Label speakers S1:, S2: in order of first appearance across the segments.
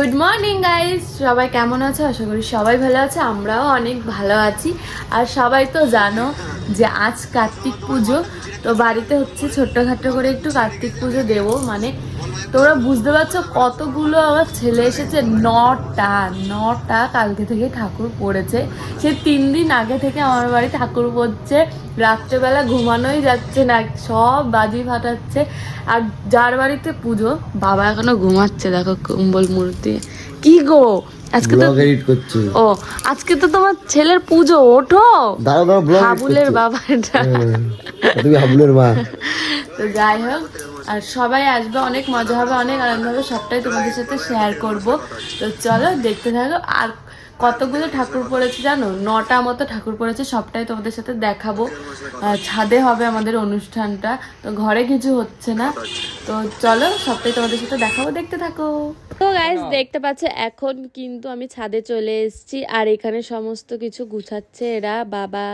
S1: Good morning guys সবাই কেমন আছে? আশা করি সবাই ভালো আছে, আমরাও অনেক ভালো আছি। আর সবাই তো জানো যে আজ কার্তিক পুজো, তো বাড়িতে হচ্ছে ছোট্টখাটো করে একটু কার্তিক পুজো দেবো। মানে তোমরা বুঝতে পারছ কতগুলো আমার ছেলে এসেছে? নটা নটা কালকে থেকে ঠাকুর পড়েছে। সে তিন দিন আগে থেকে আমার বাড়ি ঠাকুর পড়ছে। রাত্রেবেলা ঘুমানোই যাচ্ছে না, সব বাজি ফাটাচ্ছে। আর যার বাড়িতে পুজো, বাবা এখনও ঘুমাচ্ছে, দেখো কুম্বল মূর্তি কি গো? আজকে তো
S2: ব্লগ এডিট করছি।
S1: ও আজকে তো তোমার ছেলের পুজো ওঠো।
S2: দাঁড়া দাঁড়া ব্লগ
S1: হাবুলের বাবা এটা।
S2: তুমি হাবুলের মা।
S1: তো যাই হোক আর সবাই আসবে অনেক মজা হবে অনেক আনন্দ হবে সবটাই তোমাদের সাথে শেয়ার করব। তো চলো দেখতে থাকো। আর কতগুলো ঠাকুর পড়েছে জানো? নটা মতো ঠাকুর পড়েছে সবটাই তোমাদের সাথে দেখাবো। ছাদে হবে আমাদের অনুষ্ঠানটা তো ঘরে কিছু হচ্ছে না। তো চলো সবটাই তোমাদের সাথে দেখাবো দেখতে থাকো। তো গাইজ দেখতে পাচ্ছ এখন কিন্তু আমি ছাদে চলে এসেছি আর এখানে সমস্ত কিছু গুছাচ্ছে এরা বাবা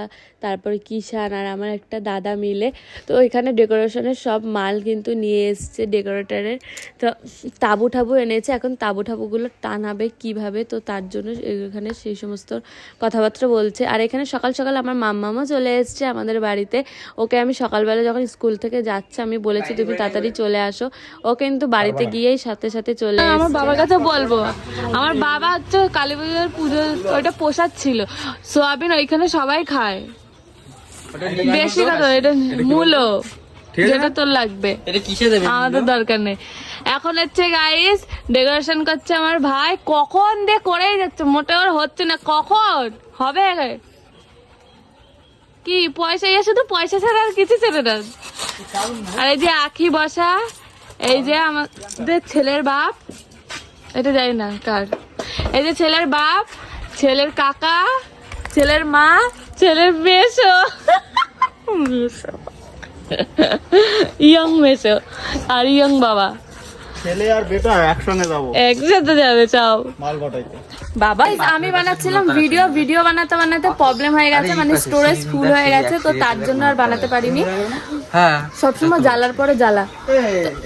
S1: তারপরে কিষান আর আমার একটা দাদা মিলে। তো এখানে ডেকোরেশনের সব মাল কিন্তু নিয়ে এসছে ডেকোরেটরের। তো তাবু ঠাবু এনেছে এখন তাবু ঠাবুগুলো টানাবে কীভাবে তো তার জন্য এখানে সেই সমস্ত কথাবার্তা বলছে। আর এখানে সকাল সকাল আমার মাম্মামা চলে এসছে আমাদের বাড়িতে। ওকে আমি সকালবেলা যখন স্কুল থেকে যাচ্ছে আমি বলেছি তুমি তাড়াতাড়ি চলে আসো। ও কিন্তু বাড়িতে গিয়েই সাথে সাথে চলে আমার বাবার কাছে বলব। আমার বাবা হচ্ছে কালী পুজোর পুজো ওইটা প্রসাদ ছিল। সোয়াবিন ওইখানে সবাই খায়। বেশি না তো এটা মূলো। যেটা তোর লাগবে। আমাদের দরকার নেই। এখন হচ্ছে গাইস ডেকোরেশন করছে আমার ভাই। কখন দিয়ে করেই যাচ্ছে? মোটে ওর হচ্ছে না। কখন? হবে? কি? পয়সা ইয়ে শুধু পয়সা ছাড়া আর কিছু ছেড়ে না আর এই যে আখি বসা এই যে আমাদের ছেলের বাপ এটা জানি না কার। এই যে ছেলের বাপ ছেলের কাকা ছেলের মা ছেলের মেসো। ইয়ং মেসো আর ইয়ং বাবা।
S3: ছেলে আর বেটা একসঙ্গে যাব।
S1: একসাথে যাবে চাও
S3: মাল কটাইতে
S1: বাবা আমি বানাচ্ছিলাম ভিডিও ভিডিও বানাতে বানাতে প্রবলেম হয়ে গেছে মানে স্টোরেজ ফুল হয়ে গেছে তো তার জন্য আর বানাতে পারিনি।
S3: হ্যাঁ।
S1: সবসময় জ্বালার পরে জ্বালা।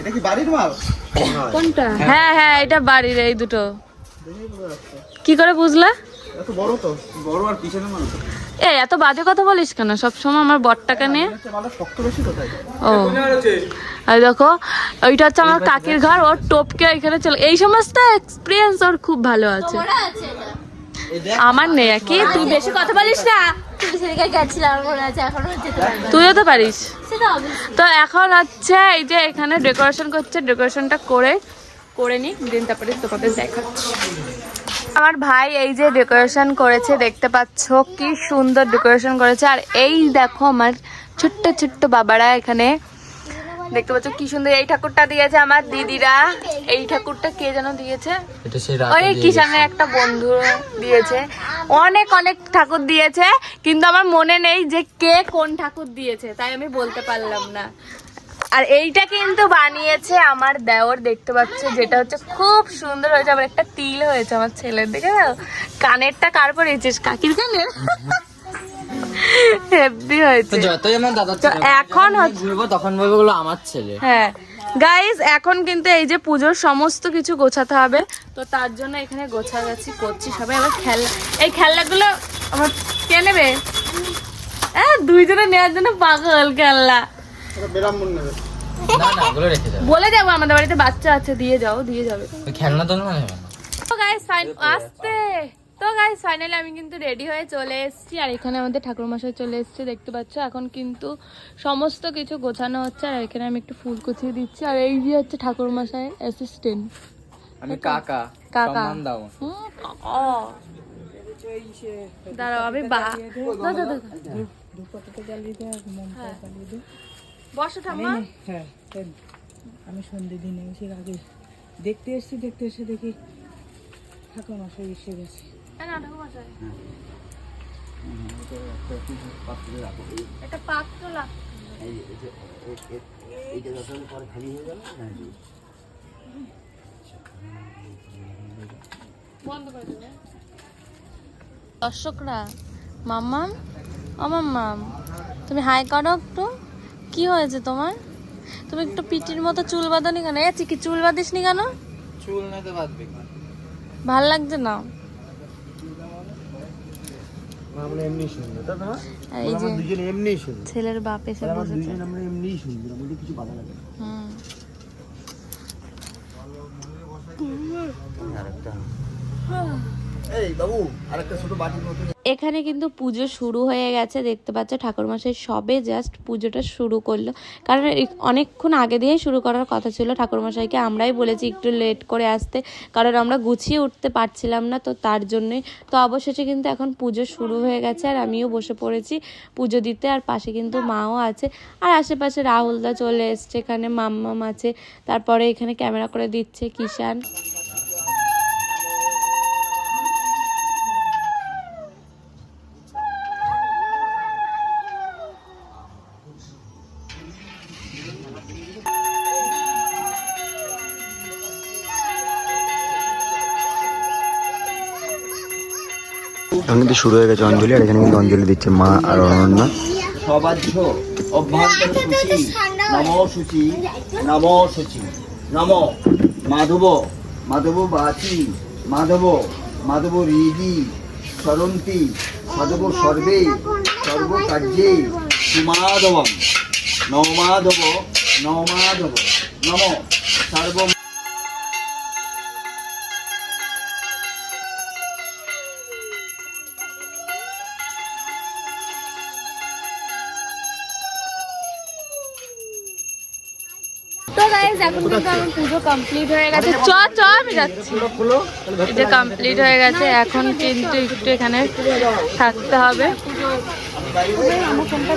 S3: এটা কি বাড়ির মাল?
S1: কোনটা? হ্যাঁ হ্যাঁ এটা বাড়ির এই দুটো। কি করে বুঝলা?
S3: এত বড় তো। বড় আর পিছনে মাল
S1: এ এত বাজে কথা বলিস কেন? সবসময় আমার বরটাকে নিয়ে।
S3: মালটা শক্ত বেশি তো তাই।
S1: ও। আর দেখো ওইটা হচ্ছে আমার কাকির ঘর ওর টোপকে এখানে চলে এই সমস্ত এক্সপিরিয়েন্স ওর খুব ভালো আছে। আমার নেই কি তুই বেশি কথা বলিস
S4: মনে না।
S1: তুইও তো পারিস। তো এখন হচ্ছে এই যে এখানে ডেকোরেশন করছে ডেকোরেশনটা করে করে নি দিন তারপরে তোমাদের দেখাচ্ছি। আমার ভাই এই যে ডেকোরেশন করেছে দেখতে পাচ্ছ কি সুন্দর ডেকোরেশন করেছে। আর এই দেখো আমার ছোট্ট ছোট্ট বাবারা এখানে। দেখতে পাচ্ছ কি সুন্দর এই ঠাকুরটা দিয়েছে আমার দিদিরা। এই ঠাকুরটা কে যেন দিয়েছে? ওই কিষানের একটা বন্ধু দিয়েছে। অনেক অনেক ঠাকুর দিয়েছে কিন্তু আমার মনে নেই যে কে কোন ঠাকুর দিয়েছে তাই আমি বলতে পারলাম না। আর এইটা কিন্তু বানিয়েছে আমার দেওর দেখতে পাচ্ছ? যেটা হচ্ছে খুব সুন্দর হয়েছে। আমার একটা তিল হয়েছে আমার ছেলের দেখে দাও কানেরটা কার পরেছিস কাকির কানের? হেভি হয়েছে।
S3: যতই আমার দাদা
S1: এখন
S3: ঘুরবো তখন বলব ওগুলো আমার ছেলে।
S1: হ্যাঁ। গাইজ এখন কিন্তু এই যে পুজোর সমস্ত কিছু গোছাতে হবে। তো তার জন্য এখানে গোছাগাছি করছি সবাই। আবার খেলনা এই খেলনাগুলো আমার কে নেবে? হ্যাঁ দুইজনে নেওয়ার জন্য পাগল খেলনা।
S3: না না ওগুলো রেখে যাবে
S1: বলে যাব আমাদের বাড়িতে বাচ্চা আছে দিয়ে যাও দিয়ে যাবে।
S3: ওই খেলনা দোলনা নেবে না।
S1: তো আসতে। তো গাইজ ফাইনালি আমি কিন্তু রেডি হয়ে চলে এসেছি। আর এখানে আমাদের ঠাকুরমশাই চলে এসেছে দেখতে পাচ্ছ? এখন কিন্তু সমস্ত কিছু গোছানো হচ্ছে। আর এখানে আমি একটু ফুল কুচিয়ে দিচ্ছি। আর এই যে হচ্ছে ঠাকুরমশাই অ্যাসিস্ট্যান্ট
S3: আমি কাকা
S1: কাকা।
S3: সম্মান দাও।
S1: দাঁড়াও আমি বা দাও, দাও, দাও, দাও। হ্যাঁ। বসো ঠাম্মা।
S5: হ্যাঁ আমি সন্ধে দিনে এসে আগে দেখতে এসছি দেখতে এসে দেখি ঠাকুর মশাই এসে গেছে।
S1: এই নাও, ঠাকুরমশাই। একটা পাত্র লাগ বন্ধ করে দেবে। দর্শকরা মাম্মাম ও মাম্মাম তুমি হাই করো একটু। কি হয়েছে তোমার? তুমি একটু পিটির মতো চুল বাঁধানি কেন? এ চিকি চুল বাঁধিস নি কেন?
S3: চুল না তো বাঁধবে
S4: ভালো লাগছে না?
S2: আমরা এমনি সুন্দর। তাই না
S4: এই যে
S2: দুজনে এমনি সুন্দর।
S4: ছেলের বাপ এসে
S2: আমরা
S4: বসেছে।
S2: আমরা এমনি সুন্দর আমাদের কিছু বাধা লাগে না।
S4: হুম।
S2: আরেকটা
S1: এখানে কিন্তু পুজো শুরু হয়ে গেছে, দেখতে পাচ্ছ ঠাকুরমশাই সবে জাস্ট পুজোটা শুরু করল। কারণ অনেকক্ষণ আগে দিয়েই শুরু করার কথা ছিল ঠাকুরমশাইকে, আমরাই বলেছি একটু লেট করে আসতে, কারণ আমরা গুছিয়ে উঠতে পারছিলাম না, তো তার জন্যই। তো অবশেষে কিন্তু এখন পুজো শুরু হয়ে গেছে, আর আমিও বসে পড়েছি পুজো দিতে, আর পাশে কিন্তু মাও আছে। আর আশেপাশে রাহুলদা চলে এসছে, এখানে মাম্মাম আছে, তারপরে এখানে ক্যামেরা করে দিচ্ছে কিষান
S2: এখন কিন্তু শুরু হয়ে গেছে অঞ্জলি, আর এখানে কিন্তু অঞ্জলি দিচ্ছে মা আর অনন্যা।
S6: সবাহ্য অভ্যন্তর সূচি, নম সূচি মাধব মাধব বাচি, মাধব মাধব হৃদি সরন্তি, মাধব সর্বে, সর্বকার্যে সুমাধবম। নমাধব নমাধব, নম। সর্ব
S1: তো এখন কিন্তু আমার পুজো কমপ্লিট হয়ে গেছে চ চ আমি যাচ্ছি এটা কমপ্লিট হয়ে গেছে এখন কিন্তু একটু এখানে থাকতে হবে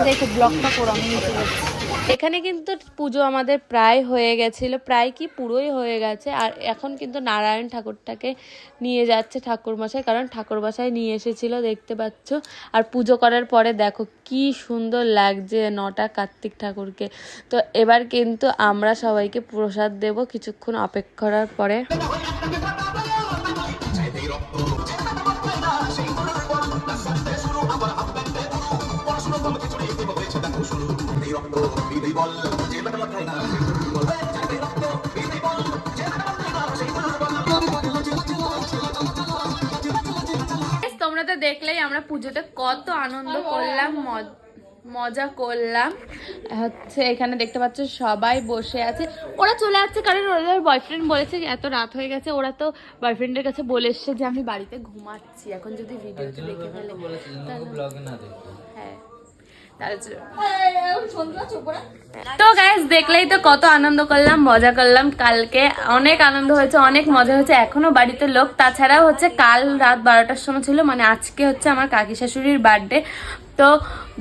S1: দেখে ব্লগটা করো আমি নিচে যাচ্ছি। এখানে কিন্তু পুজো আমাদের প্রায় হয়ে গেছিল, প্রায় কি পুরোই হয়ে গেছে। আর এখন কিন্তু নারায়ণ ঠাকুরটাকে নিয়ে যাচ্ছে ঠাকুরমশাই, কারণ ঠাকুরমশাই নিয়ে এসেছিল, দেখতে পাচ্ছ। আর পুজো করার পরে দেখো কি সুন্দর লাগছে নটা কার্তিক ঠাকুরকে। তো এবার কিন্তু আমরা সবাইকে প্রসাদ দেব কিছুক্ষণ অপেক্ষা করার পরে। তোমরা তো দেখলেই আমরা পুজোতে কত আনন্দ করলাম মজ- মজা করলাম। হচ্ছে এখানে দেখতে পাচ্ছ সবাই বসে আছে। ওরা চলে আসছে কারণ ওদের বয়ফ্রেন্ড বলেছে এত রাত হয়ে গেছে ওরা তো বয়ফ্রেন্ডের কাছে বলে এসছে যে আমি বাড়িতে ঘুমাচ্ছি। এখন যদি ভিডিওতে দেখে ফেলে তাহলে
S3: ব্লগে না দেখি
S1: হ্যাঁ তার জন্য। তো গাইস দেখলেই তো কত আনন্দ করলাম, মজা করলাম। কালকে অনেক আনন্দ হয়েছে, অনেক মজা হয়েছে। এখনও বাড়িতে লোক, তাছাড়াও হচ্ছে কাল রাত বারোটার সময় ছিল মানে আজকে হচ্ছে আমার কাকি শাশুড়ির বার্থডে তো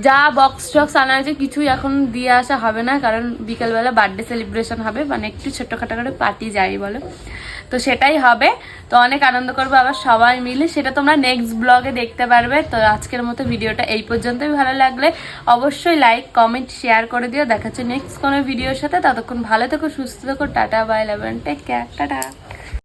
S1: যা বক্স টক্স আনা হয়েছে, কিছুই এখন দিয়ে আসা হবে না, কারণ বিকেলবেলা বার্থডে সেলিব্রেশন হবে। মানে একটু ছোট্টখাটো করে পার্টি যাই বলো। তো সেটাই হবে। তো অনেক আনন্দ করব আবার সবাই মিলে। সেটা তোমরা নেক্সট ব্লগে দেখতে পারবে। তো আজকের মতো ভিডিওটা এই পর্যন্তই। ভালো লাগলে অবশ্যই লাইক কমেন্ট শেয়ার করে দিও। দেখাচ্ছে নেক্সট কোনো ভিডিওর সাথে। ততক্ষণ ভালো থেকো, সুস্থ থেকো। টাটা বাই লেভেন টেক কেয়ার টাটা।